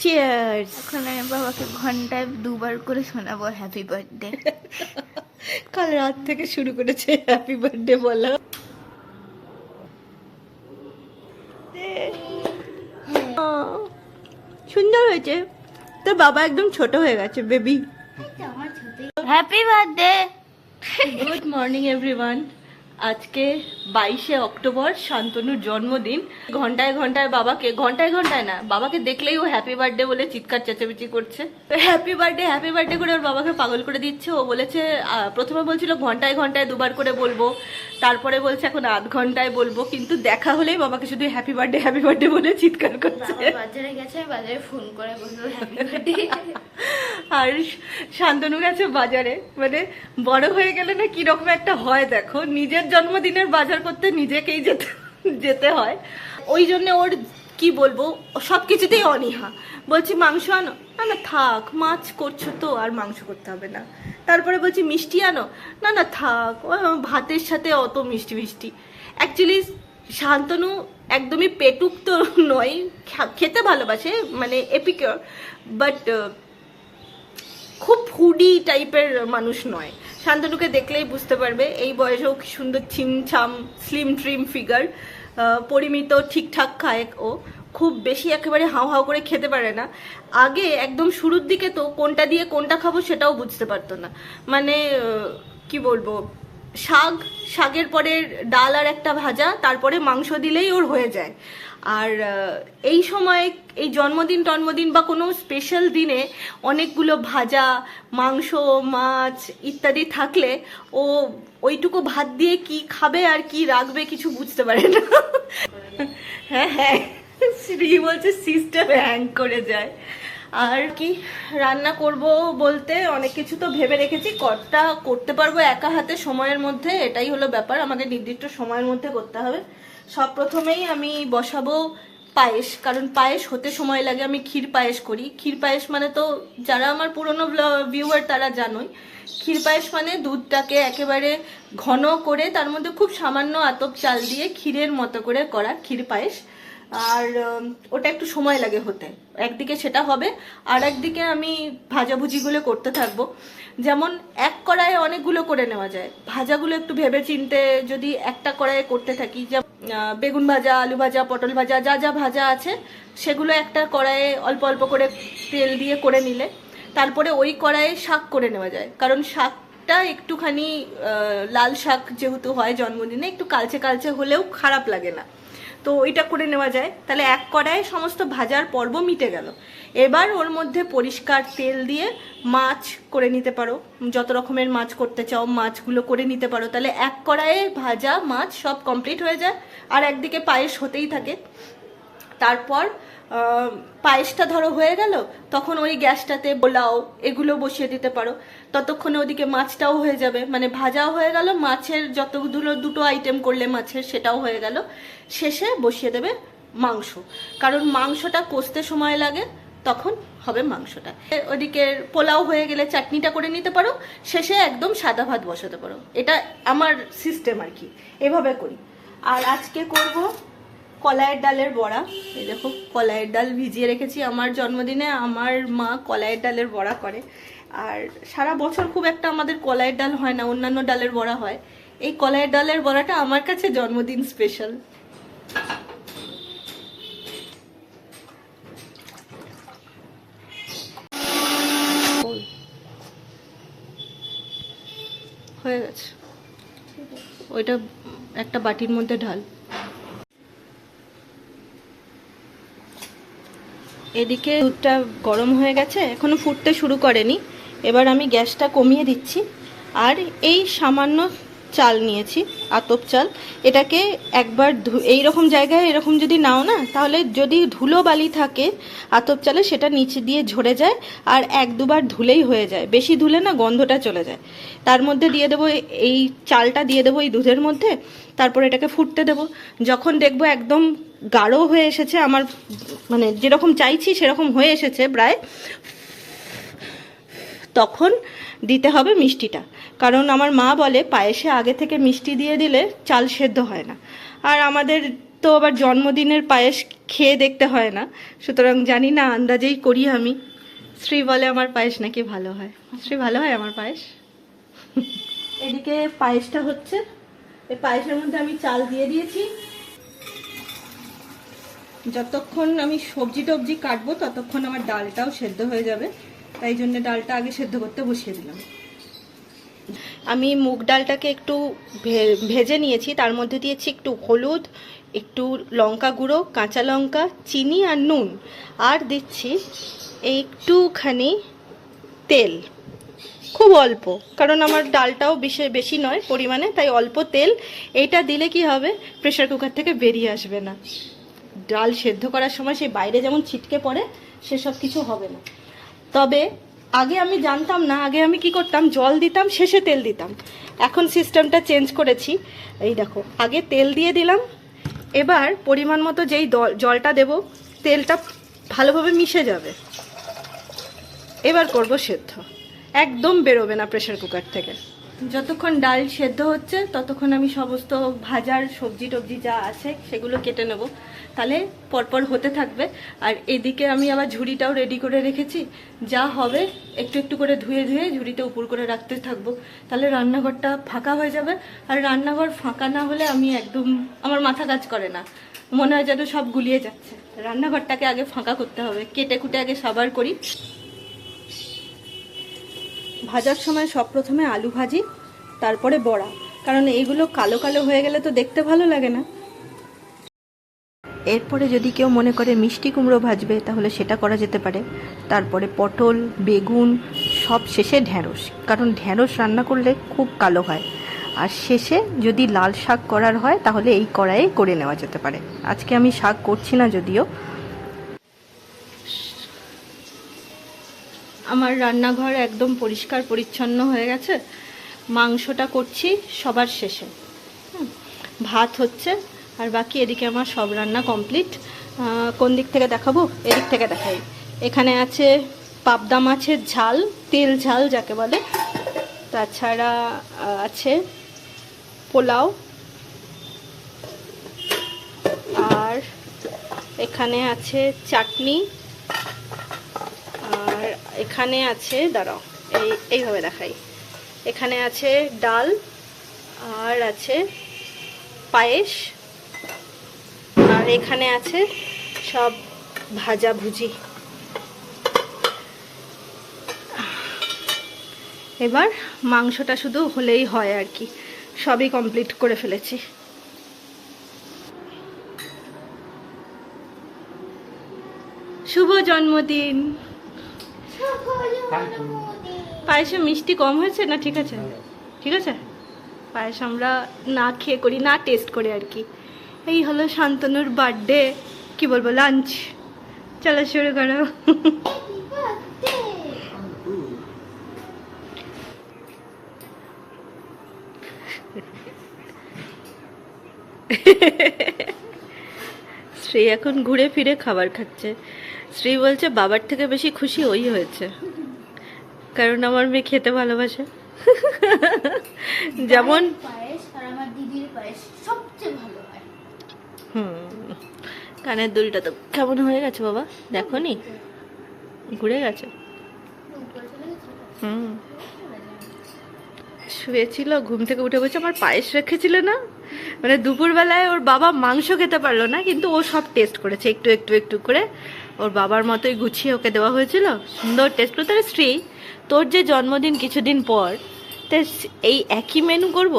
Cheers এখন আমি বাবাকে ঘন্টায় দুবার করে শোনাবো হ্যাপি বার্থডে কাল রাত থেকে শুরু করেছে হ্যাপি বার্থডে বলা। সুন্দর হয়েছে। তোর বাবা একদম ছোট হয়ে গেছে baby happy birthday good morning everyone আজকে বাইশে অক্টোবর শান্তনুর জন্মদিন। ঘন্টায় ঘন্টায় বাবাকে ঘন্টায় ঘন্টায় না বাবাকে দেখলেই ও হ্যাপি বার্থডে বলে চিৎকার চেঁচামেচি করছে। তো হ্যাপি বার্থডে হ্যাপি বার্থডে করে ওর বাবাকে পাগল করে দিচ্ছে। ও বলেছে প্রথমে বলছিল ঘন্টায় ঘন্টায় দুবার করে বলব তারপরে বলছে এখন আধ ঘন্টায় বলব কিন্তু দেখা হলেই বাবাকে শুধু হ্যাপি বার্থডে হ্যাপি বার্থডে বলে চিৎকার করছে। বাজারে গেছে বাজারে ফোন করে বলব হ্যাপি বার্থডে আর শান্তনু গেছে বাজারে মানে বড় হয়ে গেলে না কীরকম একটা হয় দেখো নিজের জন্মদিনের বাজার করতে নিজেকেই যেতে যেতে হয়। ওই জন্য ওর কি বলব, সব কিছুতেই অনীহা। বলছি, মাংস আনো? না না, থাক, মাছ করছ তো, আর মাংস করতে হবে না। তারপরে বলছি, মিষ্টি আনো? না না, থাক ভাতের সাথে অত মিষ্টি মিষ্টি। অ্যাকচুয়ালি শান্তনু একদমই পেটুক তো নয় খেতে ভালোবাসে মানে এপিকিওর, বাট খুব ফুডি টাইপের মানুষ নয়। শান্তনুকে দেখলেই বুঝতে পারবে, এই বয়সেও কি সুন্দর ছিমছাম স্লিম ট্রিম ফিগার পরিমিত, ঠিকঠাক খায় ও। খুব বেশি একেবারে হাও হাও করে খেতে পারে না। আগে একদম শুরুর দিকে তো কোনটা দিয়ে কোনটা খাব সেটাও বুঝতে পারতো না। মানে কি বলব? শাক, শাকের পরে ডাল আর একটা ভাজা, তারপরে মাংস দিলেই ওর হয়ে যায়। আর এই সময় এই জন্মদিন, টন্মদিন বা কোনো স্পেশাল দিনে অনেকগুলো ভাজা, মাংস, মাছ ইত্যাদি থাকলে ও ওইটুকু ভাত দিয়ে কি খাবে আর কি রাখবে কিছু বুঝতে পারে না। হ্যাঁ হ্যাঁ। শ্রী বলছে সিস্টেম হ্যাং করে যায়। আর কি, রান্না করব বলতে অনেক কিছু তো ভেবে রেখেছি, কটা করতে পারব একা হাতে সময়ের মধ্যে, এটাই হলো ব্যাপার আমাকে নির্দিষ্ট সময়ের মধ্যে করতে হবে। সব প্রথমেই আমি বসাবো পায়েস, কারণ পায়েস হতে সময় লাগে, আমি ক্ষীর পায়েস করি। ক্ষীর পায়েস মানে তো যারা আমার পুরনো ভিউয়ার তারা জানোই। ক্ষীর পায়েস মানে দুধটাকে একেবারে ঘন করে, তার মধ্যে খুব সামান্য আতপ চাল দিয়ে ক্ষীরের মতো করে করা ক্ষীর পায়েস। আর ওটা একটু সময় লাগে হতে। একদিকে সেটা হবে, আর একদিকে আমি ভাজাভুজিগুলো করতে থাকব। যেমন এক কড়াইয়ে অনেকগুলো করে নেওয়া যায়। ভাজাগুলো একটু ভেবে চিনতে যদি একটা কড়াইয়ে করতে থাকি যে বেগুন ভাজা, আলু ভাজা, পটল ভাজা, যা যা ভাজা আছে, সেগুলো একটা কড়াইয়ে অল্প অল্প করে তেল দিয়ে করে নিলে, তারপরে ওই কড়াইয়ে শাক করে নেওয়া যায়। কারণ শাকটা একটুখানি লাল শাক যেহেতু হয় জন্মদিনে, একটু কালচে কালচে হলেও খারাপ লাগে না। তো ওইটা করে নেওয়া যায়। তাহলে এক কড়ায় সমস্ত ভাজার পর্ব মিটে গেল। এবার ওর মধ্যে পরিষ্কার তেল দিয়ে মাছ করে নিতে পারো। যত রকমের মাছ করতে চাও, মাছগুলো করে নিতে পারো। তাহলে এক কড়াইয়ে ভাজা মাছ সব কমপ্লিট হয়ে যায়। আর একদিকে পায়েস হতেই থাকে। তারপর পায়েসটা ধরো হয়ে গেল, তখন ওই গ্যাসটাতে পোলাও, এগুলো বসিয়ে দিতে পারো। ততক্ষণে ওদিকে মাছটাও হয়ে যাবে। মানে ভাজাও হয়ে গেল, মাছের যতগুলো দুটো আইটেম করলে মাছের, সেটাও হয়ে গেল। শেষে বসিয়ে দেবে মাংস। কারণ মাংসটা কষতে সময় লাগে, তখন হবে মাংসটা। ওদিকে পোলাও হয়ে গেলে চাটনিটা করে নিতে পারো। শেষে একদম সাদা ভাত বসাতে পারো। এটা আমার সিস্টেম আর কি। এভাবে করি। আর আজকে করব কলাইয়ের ডালের বড়া। এই দেখো, কলাইয়ের ডাল ভিজিয়ে রেখেছি আমার জন্মদিনে। আমার মা কলাইয়ের ডালের বড়া করে। আর সারা বছর খুব একটা আমাদের কলাইয়ের ডাল হয় না, অন্যান্য ডালের বড়া হয়। এই কলাইয়ের ডালের বড়াটা আমার কাছে জন্মদিন স্পেশাল হয়ে গেছে। ওইটা একটা বাটির মধ্যে ঢাল। এদিকে দুধটা গরম হয়ে গেছে, এখনও ফুটতে শুরু করেনি। এবার আমি গ্যাসটা কমিয়ে দিচ্ছি। আর এই সামান্য চাল নিয়েছি, আতপ চাল। এটাকে একবার এই রকম জায়গায় এরকম যদি নাও না, তাহলে যদি ধুলো বালি থাকে আতপ চালে, সেটা নিচে দিয়ে ঝরে যায় আর এক দুবার ধুলেই হয়ে যায়। বেশি ধুলে না গন্ধটা চলে যায়। তার মধ্যে দিয়ে দেবো এই চালটা দিয়ে দেবো এই দুধের মধ্যে। তারপর এটাকে ফুটতে দেবো। যখন দেখব একদম গাঢ় হয়ে এসেছে, আমার মানে যেরকম চাইছি সেরকম হয়ে এসেছে প্রায়। তখন দিতে হবে মিষ্টিটা। কারণ আমার মা বলে, পায়েসে আগে থেকে মিষ্টি দিয়ে দিলে চাল সেদ্ধ হয় না। আর আমাদের তো আবার জন্মদিনের পায়েস খেয়ে দেখতে হয় না। সুতরাং জানি না আন্দাজেই করি আমি। শ্রী বলে আমার পায়েস নাকি ভালো হয়? শ্রী ভালো হয় আমার পায়েস? এদিকে পায়েসটা হচ্ছে, এই পায়েসের মধ্যে আমি চাল দিয়ে দিয়েছি। যতক্ষণ আমি সবজি টবজি কাটবো, ততক্ষণ আমার ডালটাও সেদ্ধ হয়ে যাবে। তাই জন্য ডালটা আগে সেদ্ধ করতে বসিয়ে দিলাম। আমি মুগ ডালটাকে একটু ভেজে নিয়েছি। তার মধ্যে দিয়েছি একটু হলুদ, একটু লঙ্কা গুঁড়ো, কাঁচা লঙ্কা, চিনি আর নুন। আর দিচ্ছি একটুখানি তেল। খুব অল্প, কারণ আমার ডালটাও বেশি বেশি নয় পরিমাণে, তাই অল্প তেল। এইটা দিলে কি হবে? প্রেশার কুকার থেকে বেরিয়ে আসবে না। ডাল সেদ্ধ করার সময় সেই বাইরে যেমন ছিটকে পড়ে সেসব কিছু হবে না। তবে আগে আমি জানতাম না, আগে আমি কি করতাম, জল দিতাম, শেষে তেল দিতাম। এখন সিস্টেমটা চেঞ্জ করেছি। এই দেখো, আগে তেল দিয়ে দিলাম, এবার পরিমাণ মতো যেই জলটা দেব, তেলটা ভালোভাবে মিশে যাবে। এবার করব সেদ্ধ। একদম বেরোবে না প্রেশার কুকার থেকে। যতক্ষণ ডাল সেদ্ধ হচ্ছে, ততক্ষণ আমি সমস্ত ভাজার সবজি টবজি যা আছে সেগুলো কেটে নেব। তাহলে পরপর হতে থাকবে। আর এদিকে আমি আবার ঝুড়িটাও রেডি করে রেখেছি। যা হবে, একটু একটু করে ধুয়ে ধুয়ে ঝুড়িতে উপর করে রাখতে থাকব। তাহলে রান্নাঘরটা ফাঁকা হয়ে যাবে। আর রান্নাঘর ফাঁকা না হলে আমি একদম, আমার মাথা কাজ করে না। মনে হয় যেন সব গুলিয়ে যাচ্ছে। রান্নাঘরটাকে আগে ফাঁকা করতে হবে। কেটে কুটে আগে সাবার করি। ভাজার সময় সব প্রথমে আলু ভাজি, তারপরে বড়া। কারণ এইগুলো কালো কালো হয়ে গেলে তো দেখতে ভালো লাগে না। এরপরে যদি কেউ মনে করে মিষ্টি কুমড়ো ভাজবে, তাহলে সেটা করা যেতে পারে। তারপরে পটল, বেগুন, সব শেষে ঢ্যাঁড়স কারণ ঢ্যাঁড়স রান্না করলে খুব কালো হয়। আর শেষে যদি লাল শাক করার হয়, তাহলে এই কড়াইয়ে করে নেওয়া যেতে পারে। আজকে আমি শাক করছি না যদিও। আমার রান্নাঘর একদম পরিষ্কার, পরিচ্ছন্ন হয়ে গেছে। মাংসটা করছি সবার শেষে। ভাত হচ্ছে, আর বাকি এদিকে আমার সব রান্না কমপ্লিট। কোন দিক থেকে দেখাবো? এদিক থেকে দেখাই। এখানে আছে পাবদা মাছের ঝাল, তেল ঝাল যাকে বলে। তাছাড়া আছে পোলাও। আর এখানে আছে চাটনি। এখানে আছে, দাঁড়াও, এই, এইভাবে দেখাই। এখানে আছে ডাল, আর আছে পায়েস, আর এখানে আছে সব ভাজা ভুজি। এবার মাংসটা শুধু হলেই হয় আর কি, সবই কমপ্লিট করে ফেলেছি। শুভ জন্মদিন! পায়েসে মিষ্টি কম হয়েছে না ঠিক আছে? ঠিক আছে? পায়েস আমরা না খেয়ে করি, না টেস্ট করে আর কি। এই হলো শান্তনুর বার্থডে কি বলব লাঞ্চ চলো শুরু করো। শ্রী এখন ঘুরে ফিরে খাবার খাচ্ছে। শ্রী বলছে, বাবার থেকে বেশি খুশি ওই হয়েছে। কারণ আমার মেয়ে খেতে ভালোবাসে। যেমন হুম। কানের দুলটা তো কেমন হয়ে গেছে বাবা? দেখো নি। ঘুরে গেছে। হুম। শুয়েছিল ঘুম থেকে উঠে বলছে আমার পায়েস রেখেছিল না? মানে দুপুরবেলায় ওর বাবা মাংস খেতে পারল না কিন্তু ও সব টেস্ট করেছে একটু একটু একটু করে। ওর বাবার মতোই গুছিয়ে ওকে দেওয়া হয়েছিল। সুন্দর টেস্ট করে তার স্ত্রী তোর যে জন্মদিন কিছুদিন পর তা এই একই মেনু করব?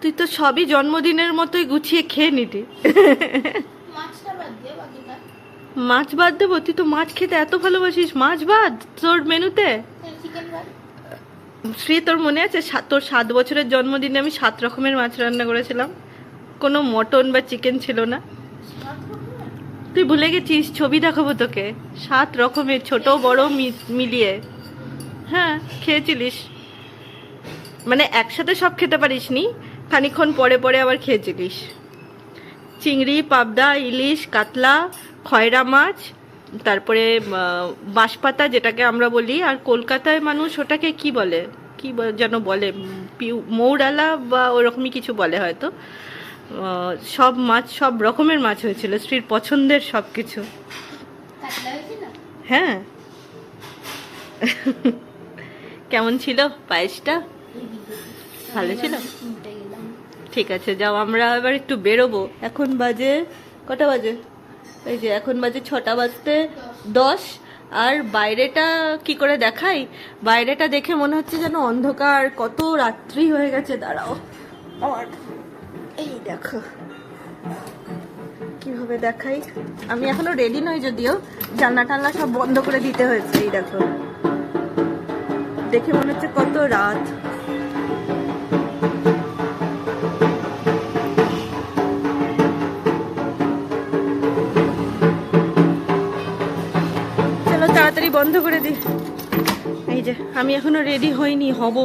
তুই তো সবই জন্মদিনের মতোই গুছিয়ে খেয়ে নিতি। মাছ বাদ দেবো? তুই তো মাছ খেতে এত ভালোবাসিস। মাছ বাদ তোর মেনুতে চিকেন শ্রী, তোর মনে আছে তোর সাত বছরের জন্মদিনে আমি সাত রকমের মাছ রান্না করেছিলাম? কোনো মটন বা চিকেন ছিল না। তুই ভুলে গেছিস, ছবি দেখাবো তোকে। সাত রকমের, ছোট, বড় মিলিয়ে। হ্যাঁ খেয়েছিলিস। মানে একসাথে সব খেতে পারিস নি খানিক্ষণ পরে পরে আবার খেয়েছিলিস। চিংড়ি, পাবদা, ইলিশ, কাতলা, খয়রা মাছ তারপরে বাঁশপাতা যেটাকে আমরা বলি আর কলকাতায় মানুষ ওটাকে কি বলে? কি যেন বলে? পিউ- মৌরালা বা ওরকমই কিছু বলে হয়তো। সব মাছ সব রকমের মাছ হয়েছিল স্ত্রীর পছন্দের সব কিছু হ্যাঁ। কেমন ছিল পায়েসটা? ভালো ছিল? ঠিক আছে যাও আমরা এবার একটু বেরোবো। এখন বাজে কটা বাজে? এই যে এখন বাজে ছটা বাজতে দশ, আর বাইরেটা কি করে দেখাই? বাইরেটা দেখে মনে হচ্ছে যেন অন্ধকার, কত রাত্রি হয়ে গেছে, দাঁড়াও। আমার, এই দেখো। কীভাবে দেখাই? আমি এখনও রেডি নই যদিও। জানলা টান্না সব বন্ধ করে দিতে হয়েছে, এই দেখো। দেখে মনে হচ্ছে কত রাত। বন্ধ করে দি। এই যে, আমি এখনও রেডি হইনি, হব।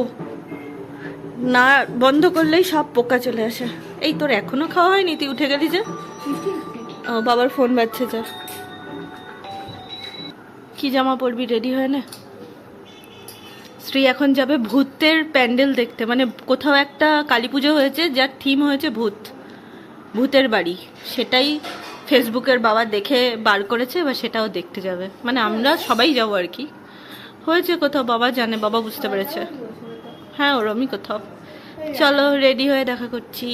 না, বন্ধ করলেই সব পোকা চলে আসে। এই তোর এখনও খাওয়া হয়নি? তুই উঠে গেলি যে? বাবার ফোন বাজছে, যা। কি জামা পরবি? রেডি হয় না? শ্রী এখন যাবে ভূতের প্যান্ডেল দেখতে। মানে কোথাও একটা কালী পুজো হয়েছে, যার থিম হয়েছে ভূত। ভূতের বাড়ি। সেটাই ফেসবুকের বাবা দেখে বার করেছে বা সেটাও দেখতে যাবে। মানে আমরা সবাই যাব আর কি। হয়েছে কোথাও, বাবা জানে, বাবা বুঝতে পেরেছে। হ্যাঁ ওরমই কোথাও। চলো রেডি হয়ে দেখা করছি।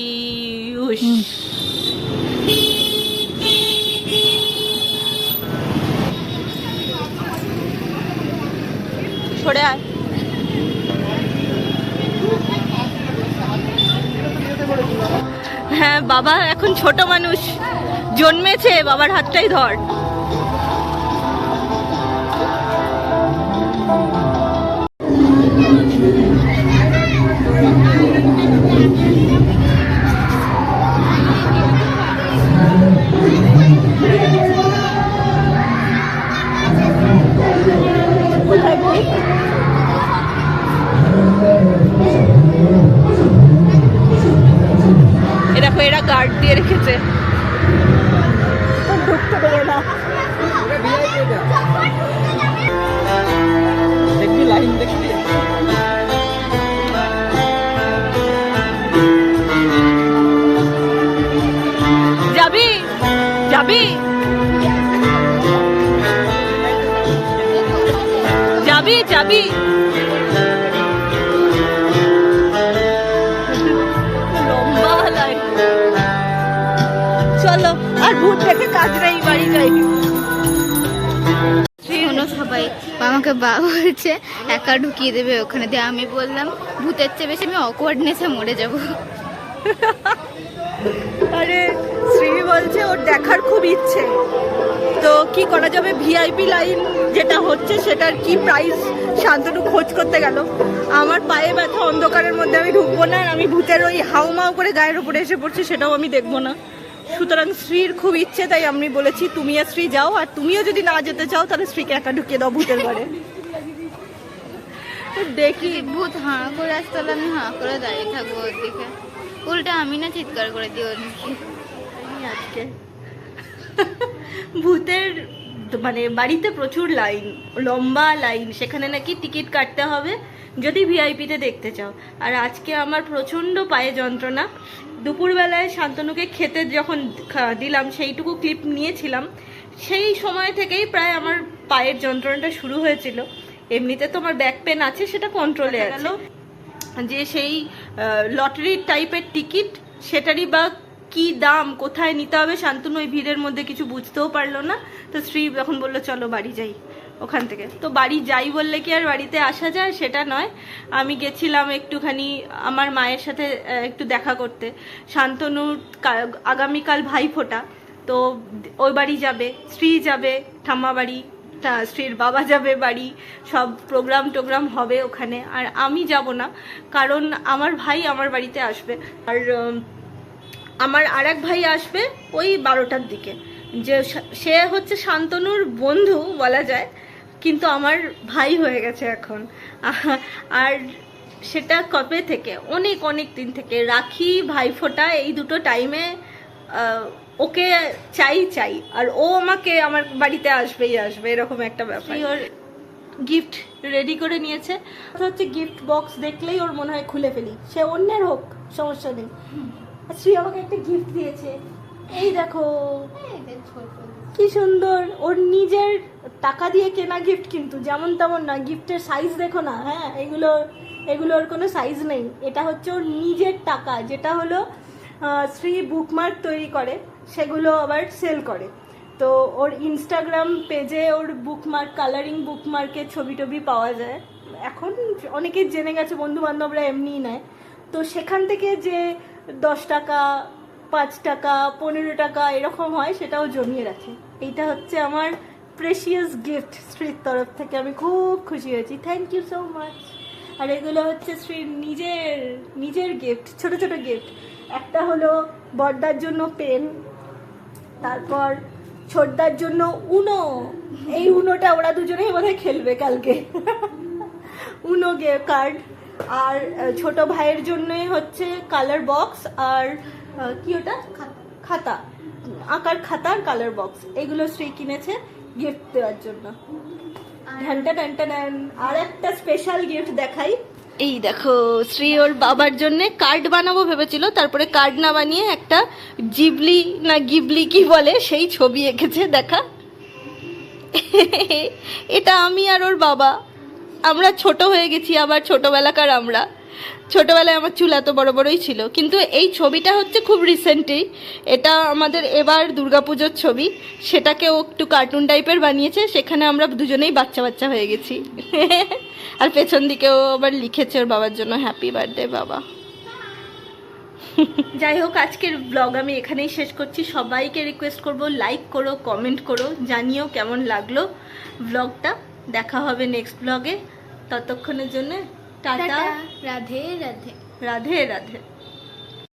আয়। হ্যাঁ বাবা এখন ছোট মানুষ। জন্মেছে বাবার হাতটাই ধর। এরা গার্ড দিয়ে রেখেছে। দেবে না। দেখবি লাইন দেখবি। যাবি? যাবি? যাবি যাবি। ভূত দেখে কাজ নেই বাড়ি যাই। শোনো সবাই আমাকে বাবা বলছে একা ঢুকিয়ে দেবে ওখানে। দিয়ে আমি বললাম ভূতের চেয়ে বেশি আমি অকওয়ার্ডনেসে মরে যাব। আরে শ্রী বলছে ওর দেখার খুব ইচ্ছে। তো কি করা যাবে? ভিআইপি লাইন যেটা হচ্ছে সেটার কি প্রাইস শান্তনু খোঁজ করতে গেল। আমার পায়ে ব্যথা অন্ধকারের মধ্যে আমি ঢুকবো না আর আমি ভূতের ওই হাউমাউ করে গায়ের উপরে এসে পড়ছি সেটাও আমি দেখব না। সুতরাং শ্রীর খুব ইচ্ছে তাই আমি বলেছি তুমি আর শ্রী যাও আর তুমিও যদি না যেতে চাও তাহলে শ্রীকে একা ঢুকিয়ে দাও ভূতের ঘরে। তো দেখি। ভূত হাঁ করে আসতে হলে আমি হাঁ করে দাঁড়িয়ে থাকব ওর দিকে। উল্টা আমি না চিৎকার করে দিই ওর আজকে। ভূতের মানে বাড়িতে প্রচুর লাইন লম্বা লাইন সেখানে নাকি টিকিট কাটতে হবে। যদি ভিআইপিতে দেখতে চাও। আর আজকে আমার প্রচণ্ড পায়ে যন্ত্রণা। দুপুরবেলায় শান্তনুকে খেতে যখন দিলাম সেইটুকু ক্লিপ নিয়েছিলাম সেই সময় থেকেই প্রায় আমার পায়ের যন্ত্রণাটা শুরু হয়েছিল। এমনিতে তো আমার ব্যাক পেন আছে সেটা কন্ট্রোলে আছে। যে সেই লটারির টাইপের টিকিট সেটারই বা কি দাম কোথায় নিতে হবে শান্তনু ওই ভিড়ের মধ্যে কিছু বুঝতেও পারল না। তো শ্রী যখন বলল চলো বাড়ি যাই। ওখান থেকে। তো বাড়ি যাই বললে কি আর বাড়িতে আসা যায়? সেটা নয়। আমি গেছিলাম একটুখানি আমার মায়ের সাথে একটু দেখা করতে। শান্তনুর আগামীকাল ভাইফোঁটা। তো ওই বাড়ি যাবে। স্ত্রী যাবে, ঠাম্মা বাড়ি স্ত্রীর বাবা যাবে বাড়ি। সব প্রোগ্রাম টোগ্রাম হবে ওখানে। আর আমি যাব না, কারণ আমার ভাই আমার বাড়িতে আসবে। আর আমার আর ভাই আসবে ওই বারোটার দিকে। যে সে হচ্ছে শান্তনুর বন্ধু বলা যায়। কিন্তু আমার ভাই হয়ে গেছে এখন। আর সেটা কবে থেকে? অনেক অনেক দিন থেকে। রাখি ভাইফোঁটা এই দুটো টাইমে ওকে চাই চাই। আর ও আমাকে আমার বাড়িতে আসবেই আসবে এরকম একটা ব্যাপার। ওর গিফট রেডি করে নিয়েছে। হচ্ছে গিফট বক্স দেখলেই ওর মনে হয় খুলে ফেলি। সে অন্যের হোক সমস্যা নেই। শ্রী আমাকে একটা গিফট দিয়েছে। এই দেখো। কি সুন্দর। ওর নিজের টাকা দিয়ে কেনা গিফট কিন্তু, যেমন তেমন না গিফটের সাইজ দেখো না হ্যাঁ এগুলো, এগুলোর কোনো সাইজ নেই। এটা হচ্ছে ওর নিজের টাকা, যেটা হলো শ্রী বুকমার্ক তৈরি করে, সেগুলো আবার সেল করে। তো ওর ইনস্টাগ্রাম পেজে ওর বুকমার্ক কালারিং বুকমার্কের ছবি টবি পাওয়া যায়। এখন অনেকে জেনে গেছে বন্ধু বান্ধবরা এমনিই নেয়। তো সেখান থেকে যে দশ টাকা, পাঁচ টাকা, পনেরো টাকা এরকম হয়, সেটাও জমিয়ে রাখে। এইটা হচ্ছে আমার প্রেশিয়াস গিফট শ্রীর তরফ থেকে। আমি খুব খুশি হয়েছি। থ্যাংক ইউ সো মাচ আর এগুলো হচ্ছে শ্রীর নিজের নিজের গিফট ছোট ছোট গিফট একটা হলো বর্দার জন্য পেন তারপর ছোটদার জন্য উনো। এই উনোটা ওরা দুজনেই বোধহয় খেলবে কালকে। উনো গে কার্ড আর ছোট ভাইয়ের জন্যই হচ্ছে কালার বক্স আর কি ওটা? খাতা। আঁকার খাতা আর কালার বক্স এগুলো শ্রী কিনেছে গিফট দেওয়ার জন্য। ঘণ্টা টানটা নেন আর একটা স্পেশাল গিফট দেখাই। এই দেখো শ্রী ওর বাবার জন্য কার্ড বানাবো ভেবেছিল তারপরে কার্ড না বানিয়ে একটা জিবলি না গিবলি কি বলে সেই ছবি এঁকেছে দেখা। এটা আমি আর ওর বাবা। আমরা ছোট হয়ে গেছি আবার ছোটবেলাকার আমরা। ছোটবেলায় আমার চুল এত বড় বড়ই ছিল। কিন্তু এই ছবিটা হচ্ছে খুব রিসেন্টলি এটা আমাদের এবার দুর্গাপুজোর ছবি। সেটাকে ও একটু কার্টুন টাইপের বানিয়েছে। সেখানে আমরা দুজনেই বাচ্চা বাচ্চা হয়ে গেছি। আর পেছন দিকেও আবার লিখেছে ওর বাবার জন্য হ্যাপি বার্থডে বাবা। যাই হোক, আজকের ব্লগ আমি এখানেই শেষ করছি। সবাইকে রিকোয়েস্ট করব লাইক করো কমেন্ট করো, জানিও কেমন লাগল ব্লগটা দেখা হবে নেক্সট ব্লগে ততক্ষণের জন্য टाटा। राधे राधे। राधे राधे।